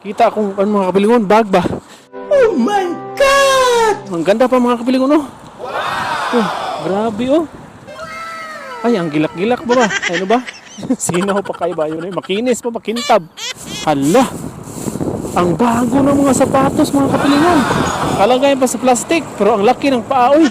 Kita akong ano, mga kapilingon, bag ba? Oh my God! Ang ganda pa mga kapilingon, oh. Oh, grabe, oh. Ay, ang gilak-gilak ba ba? Ano ba? Sinaw pa kayo ba yun eh? Makinis pa, makintab. Hala! Ang bago ng mga sapatos, mga kapilingon. Kalagay pa sa plastic, pero ang laki ng paa, oy.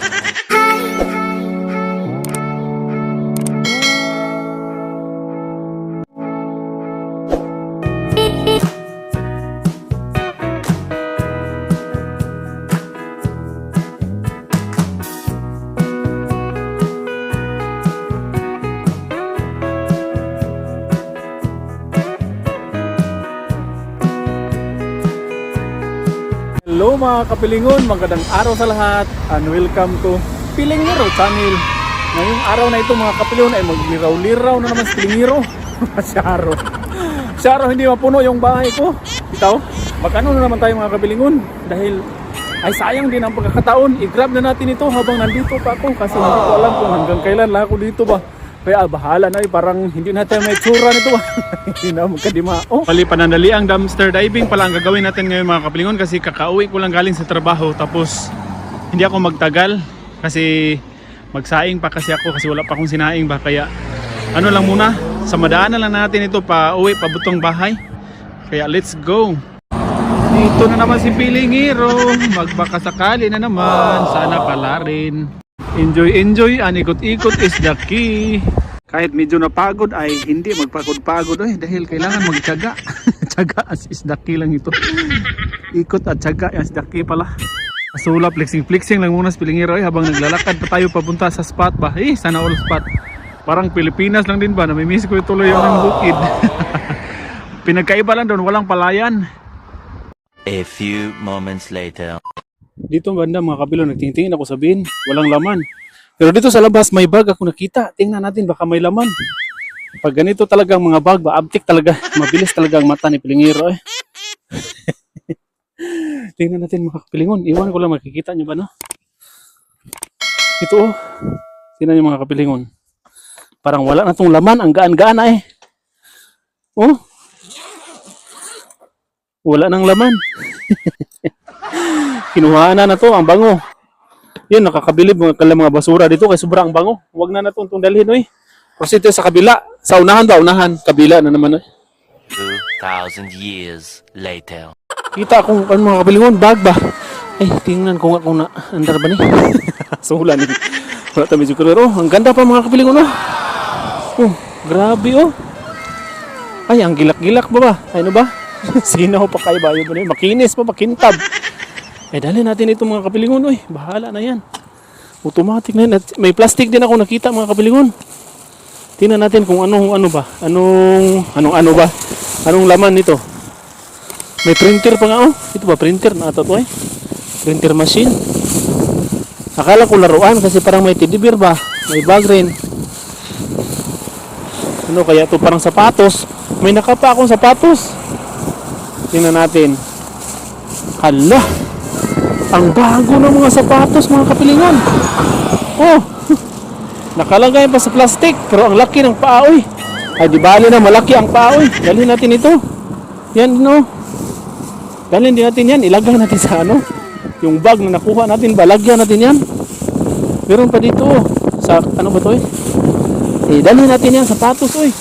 Mga kapilingon, magandang araw sa lahat and welcome to Pilingiro Channel. Ngayong araw na ito mga kapilingon ay magliraw-liraw na naman sa Pilingiro. Syaro. Syaro, hindi mapuno yung bahay ko. Itaw, magkano na naman tayo mga kapilingon dahil ay sayang din ang pagkakataon. I-grab na natin ito habang nandito pa ako kasi hindi ko alam kung hanggang kailan lang ako dito ba. Kaya ah, bahala na eh, parang hindi natin may tsura nito. Hindi na magkadimao. Pali panandali ang dumpster diving pala ang gagawin natin ngayon mga kapilingon kasi kakauwi ko lang galing sa trabaho tapos hindi ako magtagal kasi magsaing pa kasi ako kasi wala pa akong sinaing ba kaya ano lang muna sa madaanan lang natin ito pa uwi pabutong bahay. Kaya let's go. Dito na naman si Pilingiro magbakasakali na naman. Sana pala rin enjoy enjoy an ikot-ikot is the key kahit medyo napagod ay hindi magpagod-pagod eh dahil kailangan magtiyaga tiyaga as is the key lang ito ikot at tiyaga as the key pala Asula, flexing-flexing lang muna sa Pilingiro eh, habang naglalakad pa tayo papunta sa spot ba. Eh, sana all spot. Parang Pilipinas lang din ba, namimiss ko tuloy yung ng bukid. Pinagkaiba lang doon, walang palayan. A few moments later. Dito banda mga kabilo, nagtingtingin ako sabihin, walang laman. Pero dito sa labas, may bag ako nakita. Tingnan natin, baka may laman. Pag ganito talagang mga bag, ba, abtik talaga. Mabilis talaga ang mata ni Pilingiro eh. Tingnan natin mga kapilingon. Iwan ko lang makikita nyo ba no? Ito oh. Tingnan nyo mga kapilingon. Parang wala na tong laman. Ang gaan-gaan na eh. Oh. Wala nang laman. Kinuha na na to. Ang bango. Yun, nakakabilib mga kala mga basura dito kay sobrang bango. Huwag na na itong dalhin oy. Kasi ito sa kabila. Sa unahan ba? Unahan. Kabila na naman oy. 2,000 years later. Kita akong ano, mga kapilingon, bag ba? Ay, tingnan ko nga kung na, andar ba ni? Sula ni. Wala tayo medyo pero ang ganda pa mga kapilingon oh. Oh, grabe oh. Ay, ang gilak-gilak ba ba? Ay, ano ba? Sinaw pa kayo ba? Yun? Makinis pa, makintab. Eh, dali natin ito mga kapilingon. Uy, bahala na yan. Automatic na yan. At may plastic din ako nakita mga kapilingon. Tingnan natin kung anong ano ba? Anong, anong ano ba? Anong laman nito? May printer pa nga oh. Ito ba printer na ito to eh? Printer machine. Akala ko laruan kasi parang may teddy bear ba? May bag rin. Ano kaya to parang sapatos? May nakapa akong sapatos. Tingnan natin. Hala! Ang bago ng mga sapatos mga kapilingan. Oh! Nakalagay pa sa plastic pero ang laki ng paa oy. Ay di bali na malaki ang paa oy. Dalhin natin ito. Yan no. Dalhin din natin yan. Ilagay natin sa ano. Yung bag na nakuha natin. Balagyan natin yan. Meron pa dito. oh. Sa ano ba to eh? Eh, dalhin natin yan. Sapatos oy.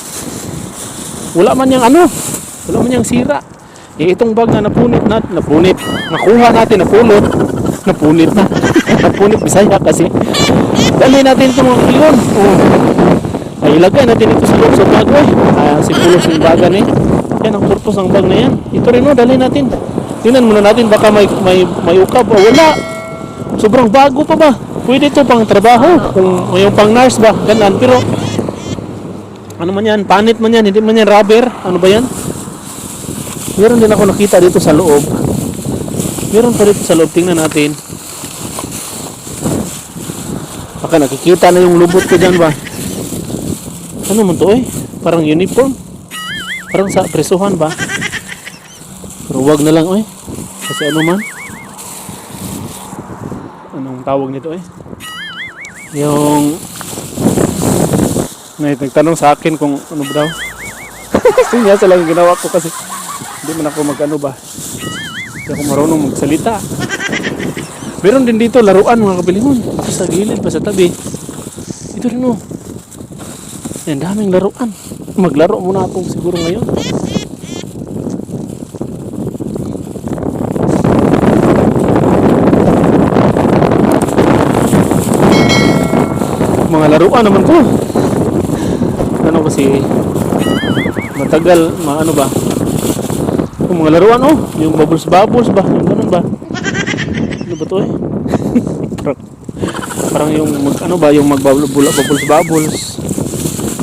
Wala man yung ano. Wala man yung sira. Eh, itong bag na napunit na, napunit. Nakuha natin, napulot. Napunit na. napunit, bisaya kasi. Dalhin natin itong mga kilon. Oh. Ay, ilagay natin ito sa loob sa bag eh. Ah, si pulos yung bagan eh. Yan ang purpose ng bag na yan. Ito rin oh, dalhin natin. Tingnan muna natin baka may may may ukab o wala. Sobrang bago pa ba? Pwede ito pang trabaho kung yung pang nurse ba? Ganun pero ano man yan? Panit man yan, hindi man yan rubber. Ano ba yan? Meron din ako nakita dito sa loob. Meron pa dito sa loob. Tingnan natin. Baka nakikita na yung lubot ko dyan ba? Ano man to eh? Parang uniform. Parang sa presuhan ba? Pero wag na lang eh. Kasi ano man. Anong tawag nito eh? Yung may nagtanong sa akin kung ano ba daw. Sinyasa lang ginawa ko kasi Hindi man ako mag ano ba. Hindi ako marunong magsalita. Meron din dito laruan mga kapilingon. Ito sa gilid pa tabi. Ito rin oh. Yan, daming laruan. Maglaro muna ako siguro ngayon. Mga laruan naman to. Ano kasi matagal, maano ba? Yung mga laruan oh, yung bubbles bubbles ba, yung ganun ba? Ano ba to eh? parang, parang yung mag, ano ba, yung magbubbles bubbles bubbles.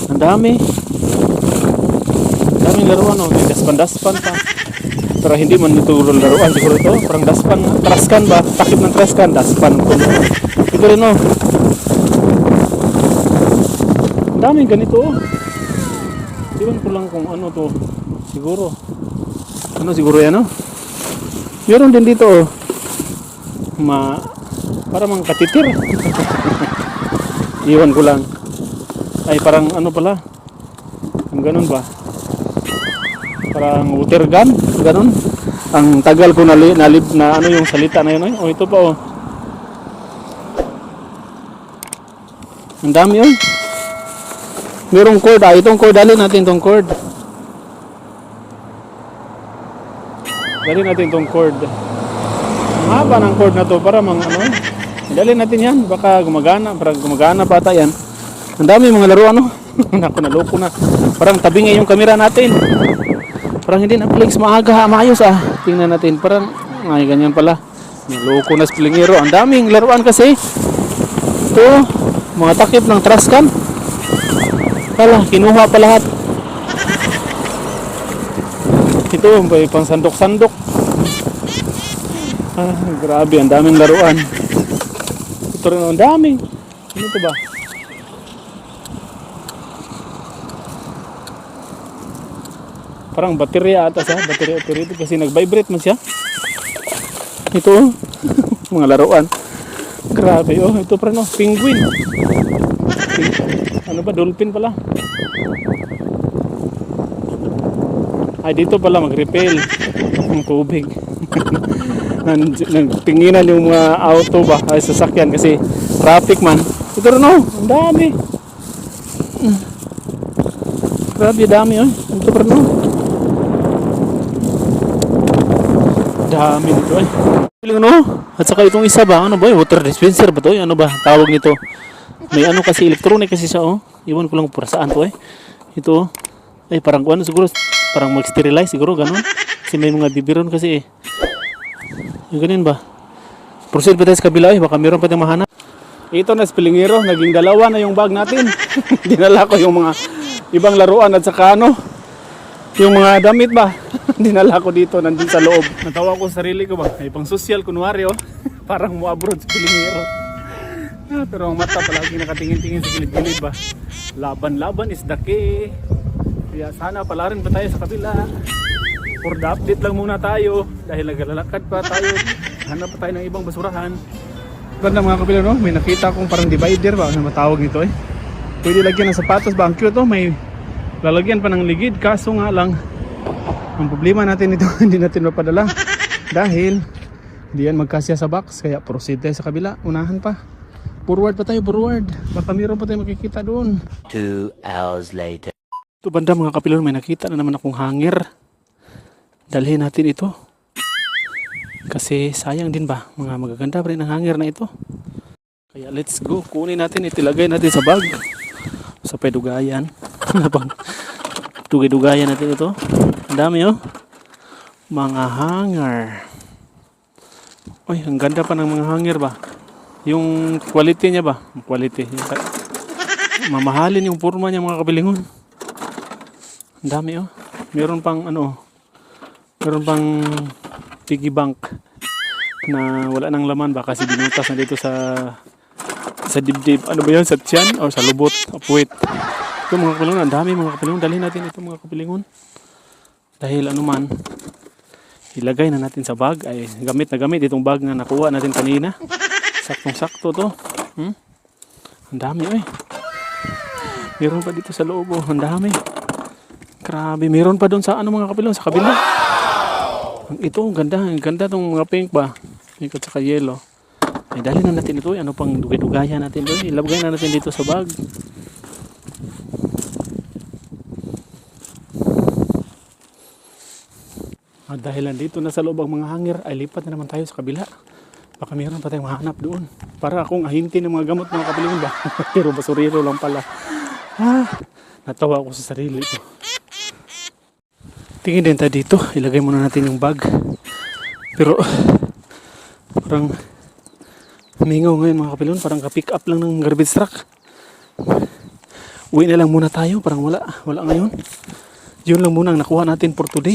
Ang dami. Ang daming laruan oh, may daspan-daspan pa. Pero hindi man ito laruan siguro ito, parang daspan, traskan ba? Takip ng traskan, daspan. Ito rin oh. Ang daming ganito oh. Iwan ko lang kung ano to. Siguro. Ano siguro yan oh? Meron din dito oh. Ma para mang katitir. Iwan ko lang. Ay parang ano pala? Ang ganun ba? Parang water gun, ganun. Ang tagal ko nali, nalib na ano yung salita na yun. Oh, ito pa oh. Ang dami oh. Merong cord ah. Itong cord, dali natin itong cord. Dali natin itong cord. Ang haba ng cord na to para mang ano. Dali natin yan. Baka gumagana. Para gumagana pa ata yan. Ang dami mga laro ano. Naku, naloko na. Parang tabi nga yung camera natin. Parang hindi na flex maaga. Maayos ah. Tingnan natin. Parang, ay ganyan pala. Naloko na splingero. Ang daming laruan kasi. Ito, mga takip ng traskan. Kala, kinuha pa lahat. Ito, may pang sandok-sandok. Ah, grabe, ang daming laruan. Ito rin, ang daming. Ano ito ba? Parang baterya ata siya. Baterya operated kasi nag-vibrate man siya. Ito, oh. mga laruan. Grabe, oh. Ito pa rin, oh. Penguin. Ano ba? Dolphin pala. Ay, dito pala mag-repel ng tubig. Nan- Nagtinginan yung mga auto ba, ay sasakyan kasi traffic man. Ito rin oh, ang dami. Grabe, dami oh. Ito rin oh. Dami nito eh. Ano? At saka itong isa ba? Ano ba? yun? Water dispenser ba to? Ano ba? Tawag nito. May ano kasi electronic kasi siya oh. Iwan ko lang para saan to eh. Ito oh. Ay parang ano siguro parang mag-sterilize siguro ganun. Kasi may mga bibiron kasi eh. Yung ganun ba? Proceed pa tayo sa kabila eh. Baka meron pa tayong mahanap. Ito na spilingero. Naging dalawa na yung bag natin. Dinala ko yung mga ibang laruan at saka ano. Yung mga damit ba? Dinala ko dito nandun sa loob. Natawa ko sa sarili ko ba? May pang social kunwari oh. Parang mo abroad spilingero. Ah, pero ang mata palagi nakatingin-tingin sa gilid-gilid ba? Laban-laban is the key. Kaya sana pala rin pa tayo sa kabila. For the update lang muna tayo. Dahil naglalakad pa tayo. Hanap pa tayo ng ibang basurahan. Ganda mga kabila no? May nakita akong parang divider ba? Ano matawag nito eh? Pwede lagyan ng sapatos ba? Ang cute oh. May lalagyan pa ng ligid. Kaso nga lang, ang problema natin ito, hindi natin mapadala. Dahil, hindi yan magkasya sa box. Kaya proceed tayo sa kabila. Unahan pa. Forward pa tayo, forward. Baka meron pa tayo makikita doon. Two hours later. Ito banda mga kapilon, may nakita na naman akong hanger. Dalhin natin ito. Kasi sayang din ba, mga magaganda pa rin ang hanger na ito. Kaya let's go, kunin natin, itilagay natin sa bag. Sa pedugayan. Dugay-dugayan natin ito. Ang dami oh. Mga hanger. Uy, ang ganda pa ng mga hanger ba? Yung quality niya ba? Quality. Yung mamahalin yung forma niya mga kabilingon. Ang dami oh. Meron pang ano. Meron pang piggy bank na wala nang laman ba kasi binutas na dito sa sa dibdib. Ano ba yan? Sa tiyan o sa lubot? Puwit. Ito mga kapilingon. Ang dami mga kapilingon. Dalhin natin ito mga kapilingon. Dahil ano man, ilagay na natin sa bag. Ay, gamit na gamit itong bag na nakuha natin kanina. Saktong-sakto to. Hmm? Ang dami eh. Meron pa dito sa loob oh. Ang dami. Grabe. Meron pa doon sa ano mga kapilon. Sa kabila. Ito, ang ganda. Ang ganda tong mga pink ba. Pink at saka yellow. Ay, dali na natin ito. eh. Ano pang dugay-dugayan natin doon. Ilabgay na natin dito sa bag. At dahil nandito na sa loob ang mga hangir, ay lipat na naman tayo sa kabila. Baka mayroon pa tayong mahanap doon. Para akong ahinti ng mga gamot mga kabiling ba. Pero basurero lang pala. Ah, natawa ako sa sarili ko. Tingin din tayo dito. Ilagay muna natin yung bag. Pero, parang mingaw ngayon mga kapilon. Parang ka-pick up lang ng garbage truck. Uwi na lang muna tayo. Parang wala. Wala ngayon. Yun lang muna ang nakuha natin for today.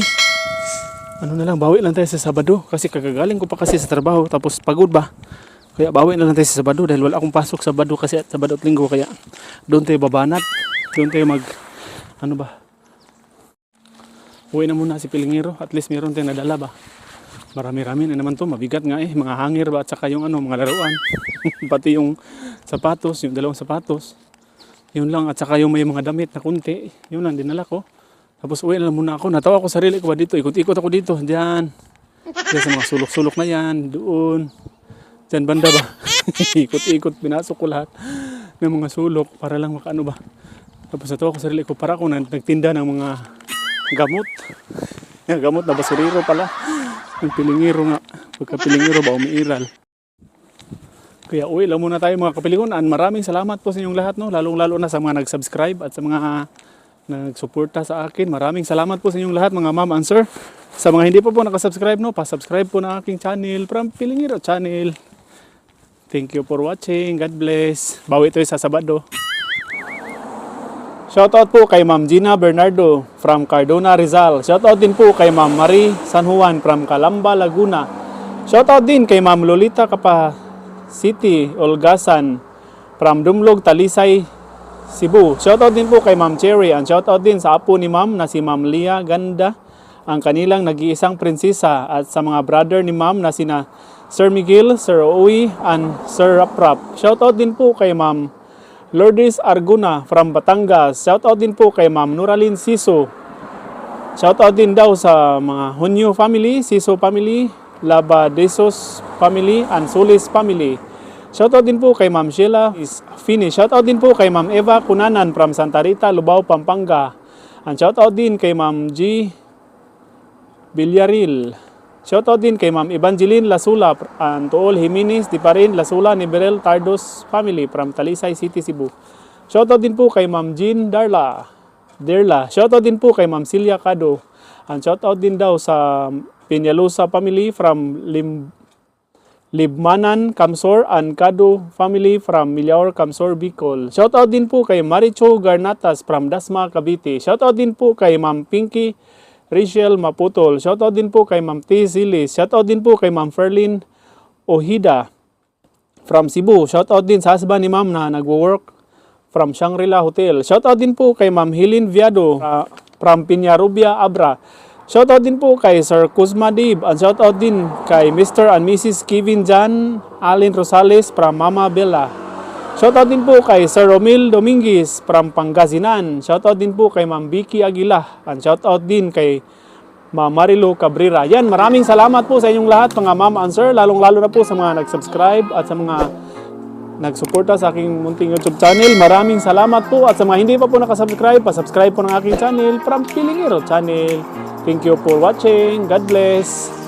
Ano na lang, bawi lang tayo sa Sabado. Kasi kagagaling ko pa kasi sa trabaho. Tapos pagod ba? Kaya bawi na lang tayo sa Sabado. Dahil wala akong pasok sa Sabado kasi at Sabado at Linggo. Kaya doon tayo babanat. Doon tayo mag... Ano ba? Uwi na muna si Pilingero. At least meron tayong nadala ba? Marami-rami na naman to. Mabigat nga eh. Mga hangir ba? At saka yung ano, mga laruan. Pati yung sapatos, yung dalawang sapatos. Yun lang. At saka yung may mga damit na kunti. Yun lang, dinala ko. Tapos uwi na muna ako. Natawa ko sarili ko ba dito. Ikot-ikot ako dito. Diyan. Diyan sa mga sulok-sulok na yan. Doon. Diyan banda ba? Ikot-ikot. Pinasok ko lahat ng mga sulok para lang makaano ba. Tapos natawa ko sarili ko. Para ako na nagtinda ng mga gamot. Yung gamot na basuriro pala. Yung pilingiro nga. Pagka pilingiro ba umiiral. Kaya uwi lang muna tayo mga kapilingon. And maraming salamat po sa inyong lahat. No? Lalong-lalo na sa mga nag-subscribe at sa mga nagsuporta sa akin. Maraming salamat po sa inyong lahat mga ma'am and sir. Sa mga hindi pa po nakasubscribe, no, pa-subscribe po na aking channel from Pilingiro Channel. Thank you for watching. God bless. Bawi ito sa Sabado. Shoutout po kay Ma'am Gina Bernardo from Cardona, Rizal. Shoutout din po kay Ma'am Marie San Juan from Calamba, Laguna. Shoutout din kay Ma'am Lolita Kapa City, Olgasan from Dumlog, Talisay, Cebu. Shoutout din po kay Ma'am Cherry and shoutout din sa apo ni Ma'am na si Ma'am Lia Ganda, ang kanilang nag-iisang prinsesa at sa mga brother ni Ma'am na sina Sir Miguel, Sir Owi, and Sir Raprap. Shoutout din po kay Ma'am Lourdes Arguna from Batangas. Shoutout din po kay Ma'am Nuralin Siso. Shoutout din daw sa mga Hunyo family, Siso family, Labadesos family, and Solis family. Shoutout din po kay Ma'am Sheila is Fini. Shoutout din po kay Ma'am Eva Kunanan from Santa Rita, Lubao, Pampanga. And shoutout din kay Ma'am G. Villaril. Shoutout din kay Ma'am Evangeline Lasula and to all Jimenez, Diparin, Lasula, Niberel, Tardos family from Talisay City, Cebu. Shoutout din po kay Ma'am Jean Darla. Derla. Shoutout din po kay Ma'am Celia Cado. And shoutout din daw sa Peñalosa family from Lim Libmanan, Kamsor, and Kado family from Milaor, Kamsor, Bicol. Shoutout din po kay Maricho Garnatas from Dasma, Cavite. Shoutout din po kay Ma'am Pinky Rachel Maputol. Shoutout din po kay Ma'am T. Silis. Shoutout din po kay Ma'am Ferlin Ohida from Cebu. Shoutout din sa husband ni Ma'am na nagwo-work from Shangri-La Hotel. Shoutout din po kay Ma'am Helene Viado uh, from Piñarubia, Abra. Shoutout din po kay Sir Kuzma Dib and shoutout din kay Mr. and Mrs. Kevin Jan Allen Rosales from Mama Bella. Shoutout din po kay Sir Romil Dominguez from Pangasinan. Shoutout din po kay Ma'am Vicky Aguila and shoutout din kay Ma'am Marilo Cabrera. Yan, maraming salamat po sa inyong lahat mga ma'am and sir, lalong-lalo na po sa mga nag-subscribe at sa mga nagsuporta sa aking munting YouTube channel. Maraming salamat po at sa mga hindi pa po nakasubscribe, pa-subscribe po ng aking channel from Pilingiro Channel. Thank you for watching. God bless.